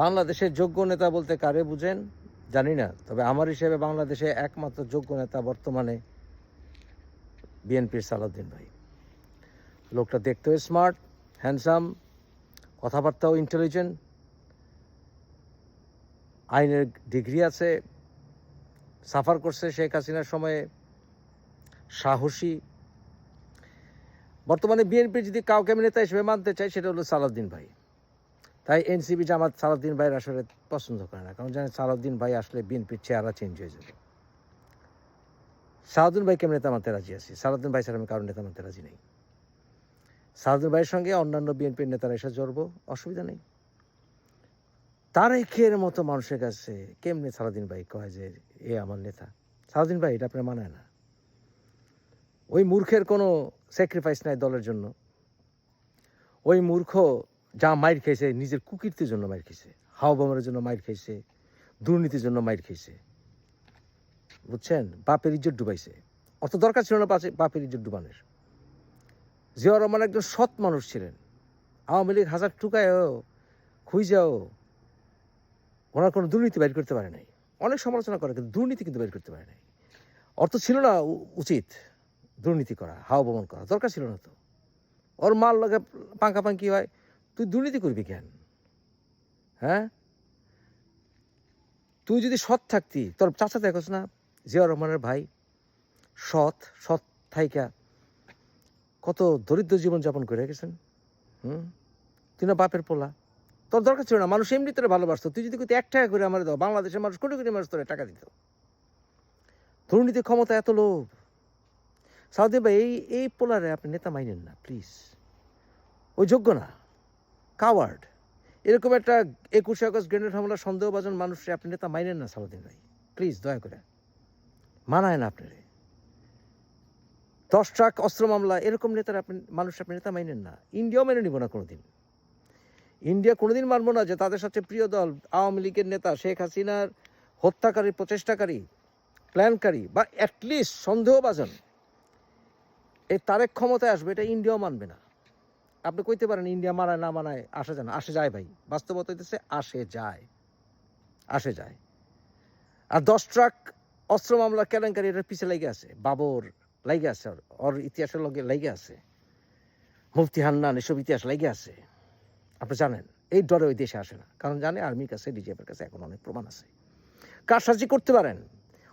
বাংলাদেশের যোগ্য নেতা বলতে কারে বুঝেন? জানি না। তবে আমার হিসেবে বাংলাদেশে একমাত্র যোগ্য নেতা বর্তমানে বিএনপির সালাউদ্দিন ভাই। লোকটা দেখতেও স্মার্ট হ্যান্ডসাম কথাবার্তাও ইন্টেলিজেন্ট আইনের ডিগ্রি আছে সাফার করছে শেখ হাসিনার সময়ে, সাহসী। বর্তমানে বিএনপি যদি কাউকে আমি নেতা হিসেবে মানতে চাই, সেটা হলো সালাউদ্দিন ভাই। তাই এনসিপি জামাত সালাউদ্দিন ভাইয়ের আসলে পছন্দ করে না। কারণ জানে সালাউদ্দিন ভাই আসলে বিএনপির চেহারা চেঞ্জ হয়ে যাবে। সালাউদ্দিন ভাইকে আমি নেতা মানতে রাজি আছি? সালাউদ্দিন ভাই ছাড়া আমি কারণ নেতা মানতে রাজি নেই। সালাউদ্দিন ভাইয়ের সঙ্গে অন্যান্য বিএনপির নেতারা এসে জড়বো, অসুবিধা নেই। তারেকের মতো মানুষের কাছে কেমনে সালাউদ্দিন ভাই কয় যে, এ আমার নেতা সালাউদ্দিন ভাই, এটা আপনার মানায় না। ওই মূর্খের কোনো স্যাক্রিফাইস নাই দলের জন্য। ওই মূর্খ যা মাইর খেয়েছে নিজের কুকীর্তির জন্য মাইর খেয়েছে হাওয়া বোমারের জন্য মাইর খেয়েছে দুর্নীতির জন্য মাইর খেয়েছে বুঝছেন? বাপের ইজ্জত ডুবাইছে। অত দরকার ছিল না বাপের ইজ্জত ডুবানোর। জিয়া রহমান একজন সৎ মানুষ ছিলেন। আওয়ামী লীগ হাজার টুকায়ও, খুঁজাও ওনার কোনো দুর্নীতি বাইর করতে পারে নাই। অনেক সমালোচনা করে, কিন্তু দুর্নীতি কিন্তু বাইর করতে পারে নাই। অর্থ ছিল না উচিত দুর্নীতি করা হাওয়া বমন করা। দরকার ছিল না তো। ওর মাল লাগে পাঙ্কাপাঙ্কি হয়। তুই দুর্নীতি করবি কেন? হ্যাঁ? তুই যদি সৎ থাকতি, তোর চাচা দেখোস না জিয়া রহমানের ভাই, সৎ সৎ থাইকা, কত দরিদ্র জীবনযাপন করে গেছেন হুম? তুই না বাপের পোলা। তোর দরকার ছিল না, মানুষ এমনি তোরা ভালোবাসতো। তুই যদি কোথাও এক টাকা করে আমার দাও, বাংলাদেশের মানুষ কোটি কোটি মানুষ তোরা টাকা দিত। দুর্নীতি ক্ষমতা এত লোভ। সাউদি ভাই, এই এই পোলারে আপনি নেতা মাইনেন না, প্লিজ। ওই যোগ্য না। কাওয়ার্ড। এরকম একটা একুশে আগস্ট গ্রেনেড হামলা সন্দেহভাজন মানুষকে আপনি নেতা মাইনেন না, সালাউদ্দিন ভাই। প্লিজ দয়া করে। মানায় না আপনারে। দশ ট্রাক, অস্ত্র মামলা, এরকম নেতার আপনি মানুষ আপনি নেতা মাইনেন না। ইন্ডিয়াও মেনে নিব না কোনোদিন। ইন্ডিয়া কোনোদিন মানবো না যে তাদের সাথে প্রিয় দল, আওয়ামী লীগের নেতা শেখ হাসিনার হত্যাকারী, প্রচেষ্টাকারী, প্ল্যানকারী বা অ্যাটলিস্ট সন্দেহভাজন এই তারেক ক্ষমতায় আসবে, এটা ইন্ডিয়াও মানবে না। আপনি কইতে পারেন ইন্ডিয়া মানায়, না মানায়, আসে যায় না। আসে যায় ভাই। বাস্তবতা হইতেছে আসে যায়। আসে যায়। আর দশ ট্রাক অস্ত্র মামলা কেলেঙ্কারি এটার পিছিয়ে লেগে আছে। বাবর লেগে আছে ওর ইতিহাসের লগে লেগে আছে। মুফতি হান্নান, এসব ইতিহাস লেগে আছে। আপনি জানেন, এই ডরে ওই দেশে আসে না। কারণ জানে আর্মির কাছে, ডিজিএফের কাছে এখন অনেক প্রমাণ আছে। কারসাজি করতে পারেন।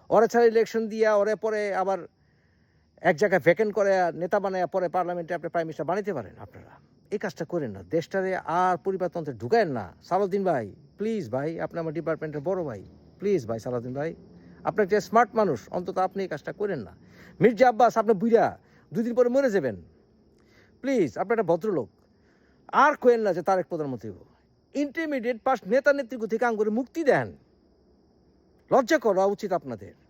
ওরা ছাড়া ইলেকশন দিয়া, ওরে পরে আবার এক জায়গায় ভ্যাকেন্ট করে, নেতা বানায় পরে পার্লামেন্টে আপনি প্রাইম মিনিস্টার বানাইতে পারেন আপনারা। এই কাজটা করেন না। দেশটারে আর পরিবারতন্ত্রে ঢুকায়েন না। সালাউদ্দিন ভাই প্লিজ ভাই, আপনি আমার ডিপার্টমেন্টের বড় ভাই। প্লিজ ভাই, সালাউদ্দিন ভাই। আপনি একটা স্মার্ট মানুষ, অন্তত আপনি এই কাজটা করেন না। মির্জা আব্বাস, আপনি বুইরা দুদিন পরে মরে যাবেন। প্লিজ আপনি একটা ভদ্রলোক। আর কোয়েন না যে তারেক প্রধানমন্ত্রী ইন্টারমিডিয়েট পাস নেতা নেত্রী থেকে আঙ্গুরে মুক্তি দেন। লজ্জা করা উচিত আপনাদের।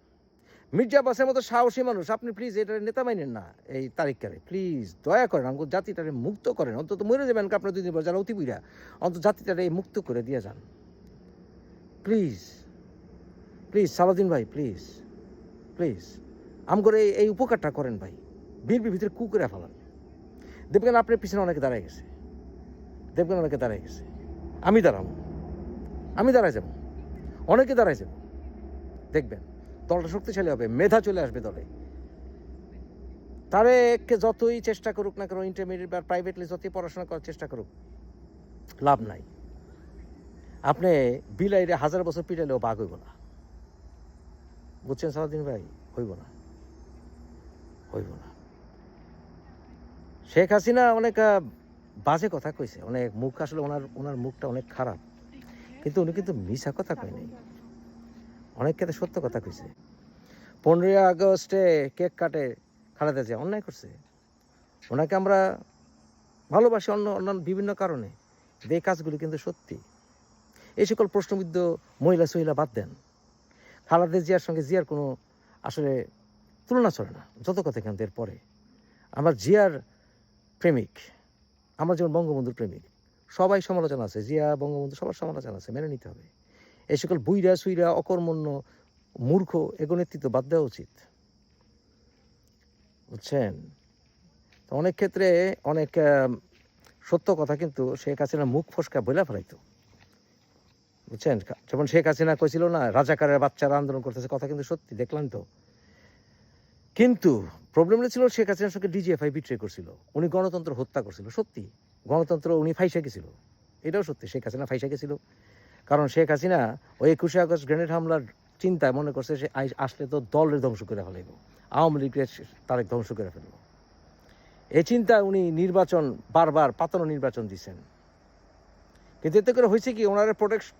মির্জা আব্বাসের মতো সাহসী মানুষ, আপনি প্লিজ এটা নেতা মাইনেন না, এই তারিখকারে। প্লিজ দয়া করেন, আমাকে জাতিটারে মুক্ত করেন। অন্তত মরে যাবেন আপনার দুদিন পর, যারা অতি বুড়া অন্তত জাতিটারে মুক্ত করে দিয়ে যান। প্লিজ প্লিজ সালাদিন ভাই প্লিজ প্লিজ আম করে এই- উপকারটা করেন ভাই। বিএনপির ভিতরে কু করে ফেলান। দেখবেন আপনার পিছনে অনেকে দাঁড়ায় গেছে। দেখবেন অনেকে দাঁড়ায় গেছে। আমি দাঁড়াবো। আমি দাঁড়ায় যাব। অনেকে দাঁড়ায় যাব। দেখবেন। দলটা শক্তিশালী হবে, মেধা চলে আসবে দলে। তারেককে যতই চেষ্টা করুক না কেন ইন্টারমিডিয়েট বা প্রাইভেটলি যতই পড়াশোনা করার চেষ্টা করুক, লাভ নাই। আপনি বিলাইরে হাজার বছর পিটাইলেও বাঘ হইব না। বুঝছেন সারাদিন ভাই? হইব না। হইব না। শেখ হাসিনা অনেক বাজে কথা কইছে। অনেক মুখ, আসলে ওনার ওনার মুখটা অনেক খারাপ। কিন্তু উনি কিন্তু মিশা কথা কয় নাই। অনেক ক্ষেত্রে সত্য কথা কইছে। পনেরোই আগস্টে কেক কাটে খালেদা জিয়া, অন্যায় করছে। ওনাকে আমরা ভালোবাসি অন্য অন্যান্য বিভিন্ন কারণে এই কাজগুলি কিন্তু সত্যি। এই সকল প্রশ্নবিদ্ধ মহিলা সহিলা বাদ দেন। খালেদা জিয়ার সঙ্গে জিয়ার কোনো আসলে তুলনা চলে না, যত কথা থেকে পরে। আমার জিয়ার প্রেমিক, আমার যেমন বঙ্গবন্ধুর প্রেমিক, সবাই সমালোচনা আছে, জিয়া, বঙ্গবন্ধু সবার সমালোচনা আছে, মেনে নিতে হবে। এই সকল বুইরা সুইরা অকর্মণ্য, মূর্খ এগো নেতৃত্ব বাদ দেওয়া উচিত। বুঝছেন? তো অনেক ক্ষেত্রে অনেক সত্য কথা কিন্তু শেখ হাসিনা মুখ ফসকা বইলা ফেলাইতো। বুঝছেন? যেমন শেখ হাসিনা কইছিল না, রাজাকারের বাচ্চারা আন্দোলন করতেছে, কথা কিন্তু সত্যি, দেখলাম তো। কিন্তু প্রবলেমটা ছিল শেখ হাসিনার সঙ্গে ডিজিএফআই বিট্রে করছিল। উনি গণতন্ত্র হত্যা করছিল, সত্যি। গণতন্ত্র উনি ফাইসা গেছিল এটাও সত্যি, শেখ হাসিনা ফাইসা গেছিল কারণ শেখ হাসিনা ওই একুশে আগস্ট গ্রেনেড হামলার চিন্তায় মনে করছে সে আসলে তো দলের ধ্বংস করে ফেলাইব। আওয়ামী লীগের তারেক ধ্বংস করে ফেলব এই চিন্তায় উনি নির্বাচন, বারবার পাতানো নির্বাচন দিচ্ছেন কিন্তু এতে করে হয়েছে কি, ওনারা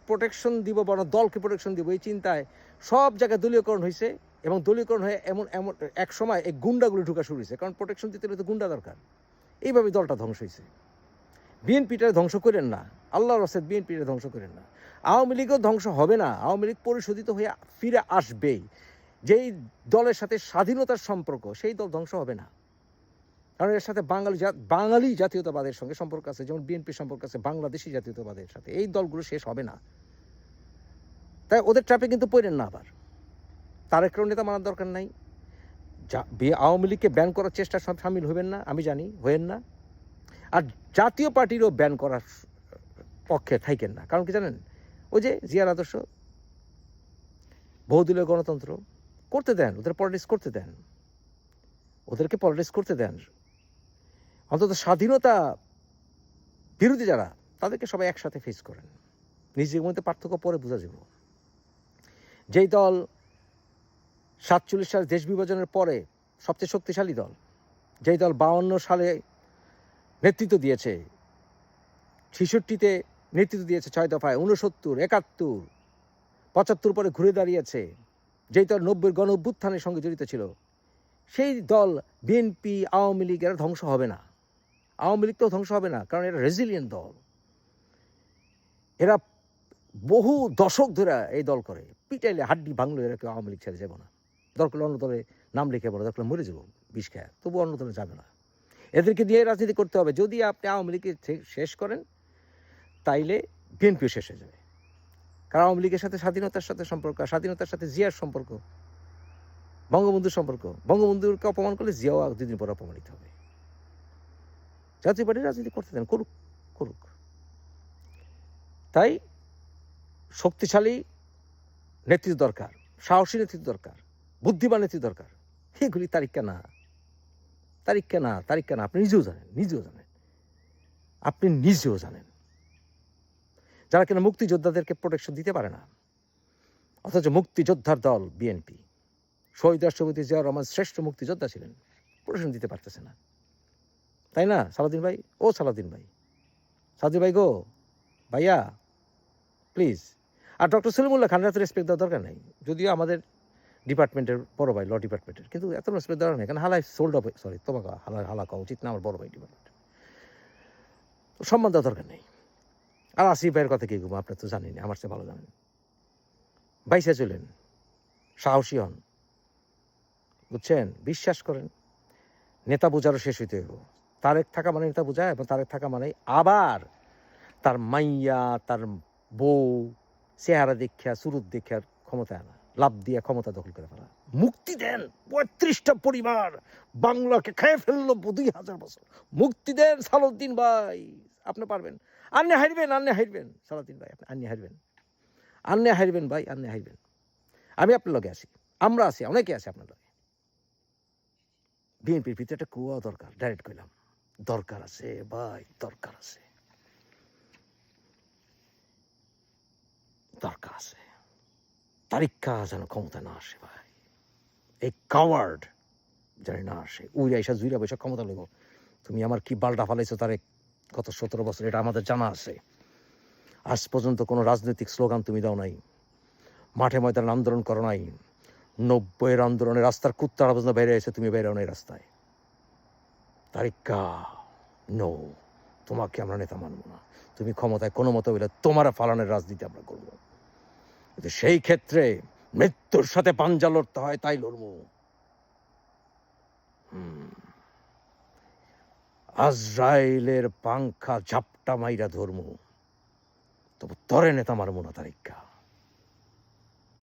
প্রোটেকশন দিব বড় দলকে প্রোটেকশন দিব, এই চিন্তায় সব জায়গায় দলীয়করণ হয়েছে এবং দলীয়করণ হয়ে এমন এমন এক সময় এই গুন্ডাগুলো ঢুকা শুরু হয়েছে। কারণ প্রোটেকশন দিতে হলে তো গুন্ডা দরকার। এইভাবে দলটা ধ্বংস হয়েছে। বিএনপিটা ধ্বংস করেন না। আল্লাহর রসেদ বিএনপিটা ধ্বংস করেন না। আওয়ামী লীগও ধ্বংস হবে না। আওয়ামী লীগ পরিশোধিত হয়ে ফিরে আসবেই। যেই দলের সাথে স্বাধীনতার সম্পর্ক, সেই দল ধ্বংস হবে না। কারণ এর সাথে বাঙালি বাঙালি জাতীয়তাবাদের সঙ্গে সম্পর্ক আছে, যেমন বিএনপির সম্পর্ক আছে, বাংলাদেশি জাতীয়তাবাদের সাথে। এই দলগুলো শেষ হবে না। তাই ওদের ট্র্যাপে কিন্তু পড়েন না আবার। তারেক রহমান নেতা মানার দরকার নাই। যা আওয়ামী লীগকে ব্যান করার চেষ্টা সামিল হবেন না, আমি জানি হবেন না। আর জাতীয় পার্টিরও ব্যান করার পক্ষে না। কারণ কি জানেন? ওই যে জিয়ার আদর্শ, বহুদলীয় গণতন্ত্র করতে দেন, ওদের পলিটিক্স করতে দেন। ওদেরকে পলিটিক্স করতে দেন। অন্তত স্বাধীনতা বিরোধী যারা, তাদেরকে সবাই একসাথে ফেস করেন। নিজের মধ্যে পার্থক্য পরে বোঝা যাব। যেই দল সাতচল্লিশ সাল দেশ বিভাজনের পরে সবচেয়ে শক্তিশালী দল, যেই দল বাউন্ন সালে নেতৃত্ব দিয়েছে, ছেষট্টিতে নেতৃত্ব দিয়েছে ছয় দফায় উনসত্তর একাত্তর, পঁচাত্তর পরে ঘুরে দাঁড়িয়েছে, যেই দল নব্বই গণ অভ্যুত্থানের সঙ্গে জড়িত ছিল। সেই দল বিএনপি আওয়ামী লীগ, এরা ধ্বংস হবে না। আওয়ামী লীগ তো ধ্বংস হবে না, কারণ এরা রেজিলিয়েন্ট দল। এরা বহু দশক ধরে এই দল করে। পিটাইলে হাড্ডি ভাঙলো, এরা কেউ আওয়ামী লীগ ছেড়ে যাব না। দরকার অন্য দলে নাম লিখে বলো, দরকার মরে যাব, বিষ খায়। তবু অন্য দলে যাবে না। এদেরকে দিয়ে রাজনীতি করতে হবে। যদি আপনি আওয়ামী লীগকে শেষ করেন তাইলে বিএনপিও শেষ হয়ে যাবে। কারণ আওয়ামী লীগের সাথে স্বাধীনতার সাথে সম্পর্ক, স্বাধীনতার সাথে জিয়ার সম্পর্ক, বঙ্গবন্ধুর সম্পর্ক, বঙ্গবন্ধুকে অপমান করলে জিয়াও দুদিন পর অপমানিত হবে। জাতীয় পার্টি রাজনীতি করতে দেন, করুক করুক। তাই শক্তিশালী নেতৃত্ব দরকার, সাহসী নেতৃত্ব দরকার, বুদ্ধিমান নেতৃত্ব দরকার। এগুলি তারিখা না তারিখা না তারিখা না, আপনি নিজেও জানেন নিজেও জানেন। আপনি নিজেও জানেন। যারা কিনা মুক্তিযোদ্ধাদেরকে প্রোটেকশন দিতে পারে না। অথচ মুক্তিযোদ্ধার দল বিএনপি শহীদ রাষ্ট্রপতি জিয়াউর রহমান শ্রেষ্ঠ মুক্তিযোদ্ধা ছিলেন প্রোটেকশন দিতে পারতেছে না। তাই না, সালাদিন ভাই? ও সালাদিন ভাই। সালাউদ্দিন ভাই গো, ভাইয়া প্লিজ আর ডক্টর সলিমুল্লাহ খানের এত রেসপেক্ট দেওয়ার দরকার নেই। যদিও আমাদের ডিপার্টমেন্টের বড় ভাই ল ডিপার্টমেন্টের কিন্তু এত রেসপেক্ট দেওয়ার নেই। কারণ হালাই সোল্ড অফ সরি তোমাকে হালা হালা কওয়া উচিত না আমার বড় ভাই ডিপার্টমেন্ট সম্মান দেওয়ার দরকার নেই। আর আসিফ ভাইয়ের কথা কি ঘুমো আপনার তো জানেন আমার চেয়ে ভালো জানেন। বাইসে চলেন, সাহসী হন। বুঝছেন? বিশ্বাস করেন, নেতা বোঝারও শেষ হইতে হইব। তারেক থাকা মানে নেতা বোঝায় এবং তারেক থাকা মানে আবার তার মাইয়া, তার বউ, চেহারা দেখিয়া, সুরুত দেখিয়ার ক্ষমতা আনা। লাভ দিয়ে ক্ষমতা দখল করে ফেলা। মুক্তি দেন পঁয়ত্রিশটা পরিবার। বাংলাকে খেয়ে ফেলল দুই হাজার বছর। মুক্তি দেন সালাউদ্দিন ভাই। আপনি পারবেন। আন্নে হারবেন আন্নে হারবেন সালাউদ্দিন ভাই, আপনি আন্নে হারবেন আন্নে হারবেন ভাই, আন্নে হারবেন আমি আপনার লগে আছি। আমরা আছি, অনেকে আছে আপনার লগে। বিএনপির ভিতরে একটা কুয়া দরকার ডাইরেক্ট কইলাম। দরকার আছে ভাই, দরকার আছে। দরকার আছে। তারিখা যেন ক্ষমতা না আসে ভাই। এই কাওয়ার্ড জানি না আসে। উইরা এসা জুইরা বৈশা ক্ষমতা লইব। তুমি আমার কি বালটা ফালাইছো তারে গত সতেরো বছর, এটা আমাদের জানা আছে। আজ পর্যন্ত কোনো রাজনৈতিক স্লোগান তুমি দাও নাই। মাঠে ময়দানে আন্দোলন করো নাই। নব্বইয়ের আন্দোলনে রাস্তার কুত্তার পর্যন্ত বেড়ে এসে তুমি বেরো নাই রাস্তায়। তারিকা নো, তোমাকে আমরা নেতা মানবো না। তুমি ক্ষমতায় কোনো মতো হইলে তোমার ফালানের রাজনীতি আমরা করব। কিন্তু সেই ক্ষেত্রে মৃত্যুর সাথে পাঞ্জা লড়তে হয়, তাই লড়বো। হুম। আজরাইলের পাংখা ঝাপটা মাইরা ধর্ম। তবু তরে নেতা আমার মোনা